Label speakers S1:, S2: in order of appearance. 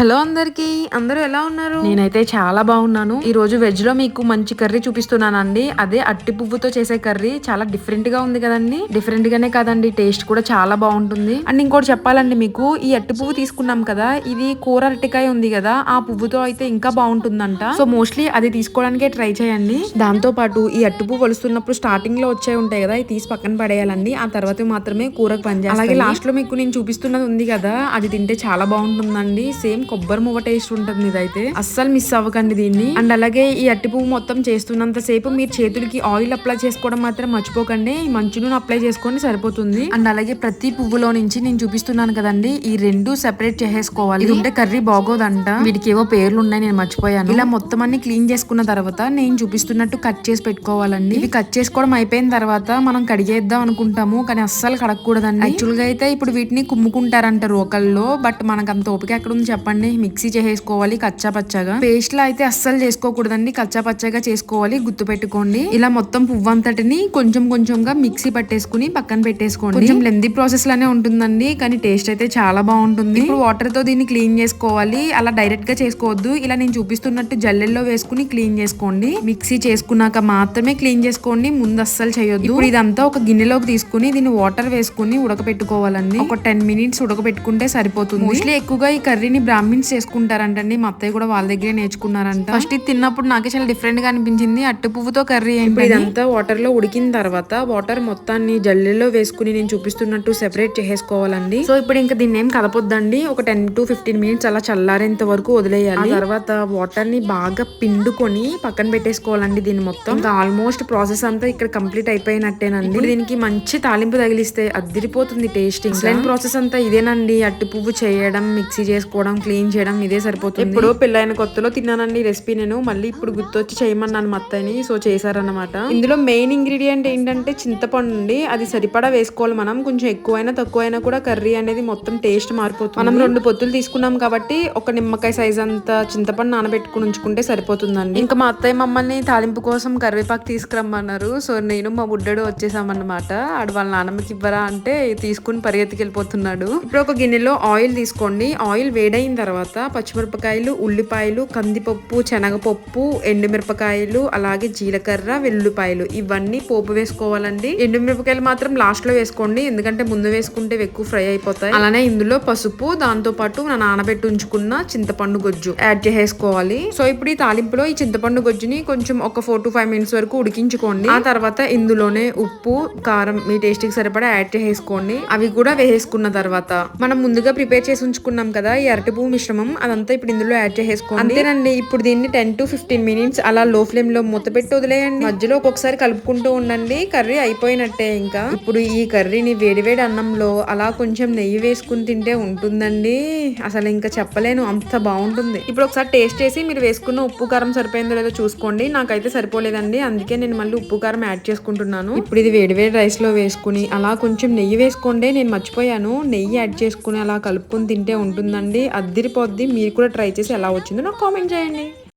S1: Hello అందరికి అందరూ ఎలా ఉన్నారు? నేనైతే చాలా బాగున్నాను. ఈ రోజు వెజ్లో మీకు మంచి కర్రీ చూపిస్తున్నానండి. అదే అట్టి పువ్వుతో చేసే కర్రీ. చాలా డిఫరెంట్గా ఉంది కదండి. డిఫరెంట్ గానే కాదండి. టేస్ట్ కూడా చాలా బాగుంటుంది. అండ్ ఇంకోటి చెప్పాలండి మీకు. ఈ అట్టి పువ్వు తీసుకున్నాం కదా ఇది కూర అరటికాయ ఉంది కదా ఆ పువ్వుతో అయితే ఇంకా బాగుంటుందంట. సో మోస్ట్లీ అది తీసుకోవడానికే ట్రై చేయండి. దాంతో పాటు ఈ అట్టి పువ్వు వలుస్తున్నప్పుడు స్టార్టింగ్లో వచ్చే ఉంటాయి కదా ఇది తీసి పక్కన పడేయాలండి. ఆ తర్వాత మాత్రమే కూరకు పనిచేస్తాయి అలాగే లాస్ట్లో మీకు నేను చూపిస్తున్నది ఉంది కదా అది తింటే చాలా బాగుంటుందండి. సేమ్ కొబ్బరి మువ్వ టేస్ట్ ఉంటుంది ఇదైతే. అస్సలు మిస్ అవ్వకండి దీన్ని. అండ్ అలాగే ఈ అట్టి పువ్వు మొత్తం చేస్తున్నంత సేపు మీరు చేతులకి ఆయిల్ అప్లై చేసుకోవడం మాత్రం మర్చిపోకండి. ఈ నూనె అప్లై చేసుకోండి సరిపోతుంది. అండ్ అలాగే ప్రతి పువ్వులో నుంచి నేను చూపిస్తున్నాను కదండి ఈ రెండు సెపరేట్ చేసేసుకోవాలి. ఇది ఉంటే కర్రీ బాగోదంట. వీటికి ఏవో పేర్లు ఉన్నాయి నేను మర్చిపోయాను. ఇలా మొత్తం అన్ని క్లీన్ చేసుకున్న తర్వాత నేను చూపిస్తున్నట్టు కట్ చేసి పెట్టుకోవాలండి. ఇవి కట్ చేసుకోవడం అయిపోయిన తర్వాత మనం కడిగేద్దాం అనుకుంటాము కానీ అస్సలు కడగకూడదండి యాక్చువల్గా అయితే ఇప్పుడు వీటిని కుమ్ముకుంటారంట రోకల్లో బట్ మనకు అంత ఓపిక ఎక్కడ ఉంది చెప్పండి. మిక్సీ చేసేసుకోవాలి కచ్చా పచ్చగా పేస్ట్ లా అయితే అస్సలు చేసుకోకూడదండి. కచ్చా పచ్చగా చేసుకోవాలి. గుర్తు పెట్టుకోండి ఇలా మొత్తం పువ్వు అంతటిని కొంచెం కొంచెంగా మిక్సీ పట్టేసుకుని పక్కన పెట్టేసుకోండి. కొంచెం లెంది ప్రాసెస్ లానే ఉంటుందండి. కానీ టేస్ట్ అయితే చాలా బాగుంటుంది. ఇప్పుడు వాటర్తో దీన్ని క్లీన్ చేసుకోవాలి. అలా డైరెక్ట్గా చేసుకోవద్దు. ఇలా నేను చూపిస్తున్నట్టు జల్లెల్లో వేసుకుని క్లీన్ చేసుకోండి. మిక్సీ చేసుకున్నాక మాత్రమే క్లీన్ చేసుకోండి. ముందు అస్సలు చేయొద్దు. ఇప్పుడు ఇదంతా ఒక గిన్నెలోకి తీసుకుని దీన్ని వాటర్ వేసుకుని ఉడకపెట్టుకోవాలండి. ఒక టెన్ మినిట్స్ ఉడకపెట్టుకుంటే సరిపోతుంది. మోస్ట్లీ ఎక్కువగా ఈ కర్రీని బ్రాహ్మిన్స్ చేసుకుంటారంటండి. మా అత్తయ్య కూడా వాళ్ళ దగ్గరే నేర్చుకున్నారంట. ఫస్ట్ ఇది తిన్నప్పుడు నాకే చాలా డిఫరెంట్గా అనిపించింది. అట్టు పువ్వుతో కర్రీ ఏంటి ఇదంతా వాటర్లో ఉడికిన తర్వాత వాటర్ మొత్తాన్ని జల్లెల్లో వేసుకుని నేను చూపిస్తున్నట్టు సెపరేట్ చేసేసుకోవాలండి సో ఇప్పుడు ఇంకా దీన్ని ఏం కలపొద్దండి? ఒక టెన్ టు ఫిఫ్టీన్ మినిట్స్ అలా చల్లారేంత వరకు వదిలేయాలి. తర్వాత వాటర్ని బాగా పిండుకొని పక్కన పెట్టేసుకోవాలండి దీన్ని మొత్తం. ఇంకా ఆల్మోస్ట్ ప్రాసెస్ అంతా ఇక్కడ కంప్లీట్ అయిపోయినట్టేనండి. దీనికి మంచి తాలింపు తగిలిస్తే అదిరిపోతుంది టేస్టింగ్ ప్రాసెస్ అంతా ఇదేనండి. అట్టి పువ్వు చేయడం మిక్సీ చేసుకోవడం క్లీన్ చేయడం ఇదే సరిపోతుంది. ఇప్పుడు పెళ్ళైన కొత్తలో తిన్నానండి రెసిపీ నేను. మళ్ళీ ఇప్పుడు గుర్తొచ్చి చేయమన్నాను మా అత్తయ్యని. సో చేశారన్నమాట. ఇందులో మెయిన్ ఇంగ్రీడియంట్ ఏంటంటే చింతపండు అండి. అది సరిపడా వేసుకోవాలి మనం. కొంచెం ఎక్కువైనా తక్కువైనా కూడా కర్రీ అనేది మొత్తం టేస్ట్ మారిపోతుంది. మనం రెండు పొత్తులు తీసుకున్నాం కాబట్టి ఒక నిమ్మకాయ సైజ్ అంత చింతపండు నానబెట్టుకుని ఉంచుకుంటే సరిపోతుందండి. ఇంకా మా అత్తయ్య మమ్మల్ని తాలింపు కోసం కరివేపాకు తీసుకురమ్మన్నారు. సో నేను మా బుడ్డడు వచ్చేసామన్నమాట. ఆడు వాళ్ళ నాన్నమ్మకి ఇవ్వరా అంటే తీసుకుని పరిగెత్తికి వెళ్ళిపోతున్నాడు ఇప్పుడు ఒక గిన్నెలో ఆయిల్ తీసుకోండి. ఆయిల్ వేడైన తర్వాత పచ్చిమిరపకాయలు ఉల్లిపాయలు కందిపప్పు శనగపప్పు ఎండుమిరపకాయలు అలాగే జీలకర్ర వెల్లుల్లిపాయలు. ఇవన్నీ పోపు వేసుకోవాలండి. ఎండుమిరపకాయలు మాత్రం లాస్ట్లో వేసుకోండి. ఎందుకంటే ముందు వేసుకుంటే ఎక్కువ ఫ్రై అయిపోతాయి. అలానే ఇందులో పసుపు దాంతో పాటు నా నానబెట్టి ఉంచుకున్న చింతపండు గొజ్జు యాడ్ చేసేసుకోవాలి. సో ఇప్పుడు ఈ తాలింపులో ఈ చింతపండు గొజ్జుని కొంచెం ఒక ఫోర్ టు ఫైవ్ మినిట్స్ వరకు ఉడికించుకోండి. ఆ తర్వాత ఇందులోనే ఉప్పు కారం మీ టేస్ట్కి సరిపడా యాడ్ చేసేసుకోండి. అవి కూడా వేసేసుకున్న తర్వాత మనం ముందుగా ప్రిపేర్ చేసి ఉంచుకున్నాం కదా ఈ అరటి పువ్వు మిశ్రమం అదంతా ఇప్పుడు ఇందులో యాడ్ చేసేసుకోండి. అంతేనండి ఇప్పుడు దీన్ని టెన్ టు ఫిఫ్టీన్ మినిట్స్ అలా లో ఫ్లేమ్లో మూత పెట్టి వదిలేయండి. మధ్యలో ఒక్కొక్కసారి కలుపుకుంటూ ఉండండి కర్రీ అయిపోయినట్టే ఇంకా. ఇప్పుడు ఈ కర్రీని వేడివేడి అన్నంలో అలా కొంచెం నెయ్యి వేసుకుని తింటే ఉంటుందండి. అసలు ఇంకా చెప్పలేను అంత బాగుంటుంది. ఇప్పుడు ఒకసారి టేస్ట్ చేసి మీరు వేసుకున్న ఉప్పు కారం సరిపోయిందో లేదో చూసుకోండి. నాకైతే సరిపోలేదండి అందుకే నేను మళ్ళీ ఉప్పు కారం యాడ్ చేసుకుంటున్నాను. ఇప్పుడు ఇది వేడివేడి రైస్లో వేసుకుని అలా కొంచెం నెయ్యి వేసుకోండి నేను మర్చిపోయాను. నెయ్యి యాడ్ చేసుకుని అలా కలుపుకొని తింటే ఉంటుందండి. అదిరిపోద్ది మీరు కూడా ట్రై చేసి ఎలా వచ్చిందో నాకు కామెంట్ చేయండి.